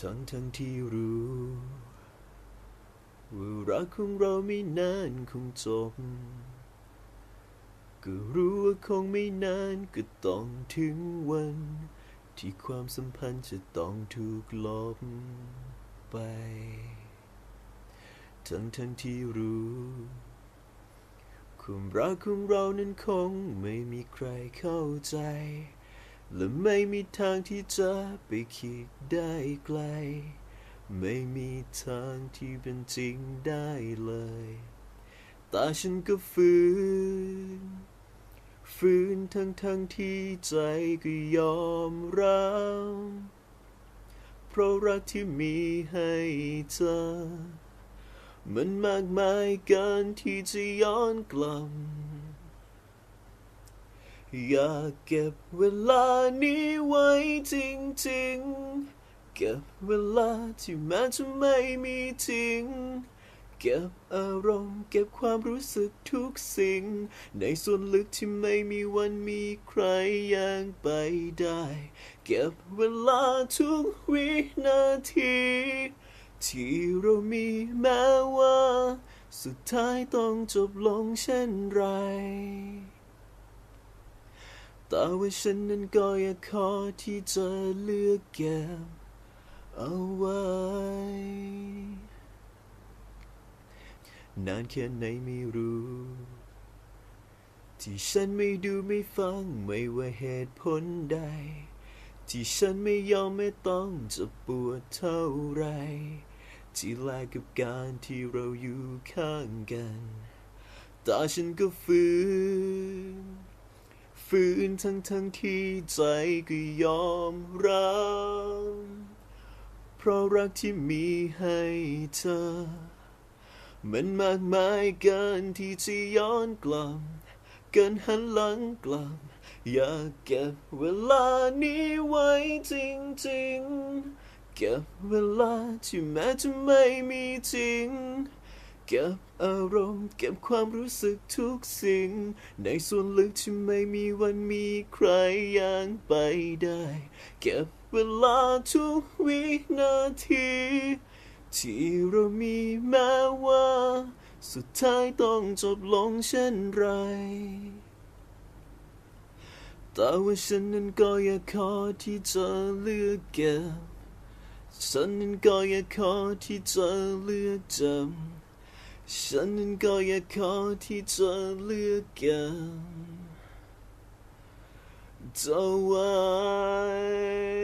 ทั้งทั้งที่รู้ว่ารักของเราไม่นานคงจบ ก็รู้ว่าคงไม่นานก็ต้องถึงวัน ที่ความสัมพันธ์จะต้องถูกลบไป ทั้งทั้งที่รู้ความรักของเรานั้นคงไม่มีใครเข้าใจ และไม่มีทางที่จะไปคิดได้ไกล ไม่มีทางที่เป็นจริงได้เลยแต่ฉันก็ฝืนฝืนทั้งทั้งที่ใจก็ยอมรับเพราะรักที่มีให้เธอ มันมากมายเกินที่จะย้อนกลับ อยากเก็บเวลานี้ไว้จริงๆ เก็บเวลาที่แม้จะไม่มีจริงเก็บอารมณ์เก็บความรู้สึกทุกสิ่ง ในส่วนลึกที่ไม่มีวันมีใครยังไปได้ เก็บเวลาทุกวินาที ที่เรามีแม้ว่า สุดท้ายต้องจบลงเช่นไร แต่ว่าฉันนั้นก็อยากขอที่จะเลือกเก็บเอาไว้ นานแค่ไหนไม่รู้ ที่ฉันไม่ดูไม่ฟังไม่ว่าเหตุผลใด ที่ฉันไม่ยอมไม่ต้องจะปวดเท่าไร ที่แลกกับการที่เราอยู่ข้างกันแต่ฉันก็ฝืน ฝืนทั้งทั้งที่ใจก็ยอมรับ เพราะรักที่มีให้เธอ มันมากมายเกินที่จะย้อนกลับ เกินหันหลังกลับ อยากเก็บเวลานี้ไว้จริงๆ เก็บเวลาที่แม้จะไม่มีจริง เก็บอารมณ์เก็บความรู้สึกทุกสิ่ง ในส่วนลึกที่ไม่มีวันมีใครยังไปได้ เก็บเวลาทุกวินาที ที่เรามีแม้ว่า สุดท้ายต้องจบลงเช่นไรแต่ว่าฉันนั้นก็อยากขอที่จะเลือกเก็บฉันนั้นก็อยากขอที่จะเลือกจำ ฉันนั้นก็อยากขอที่จะเลือกเก็บเธอไว้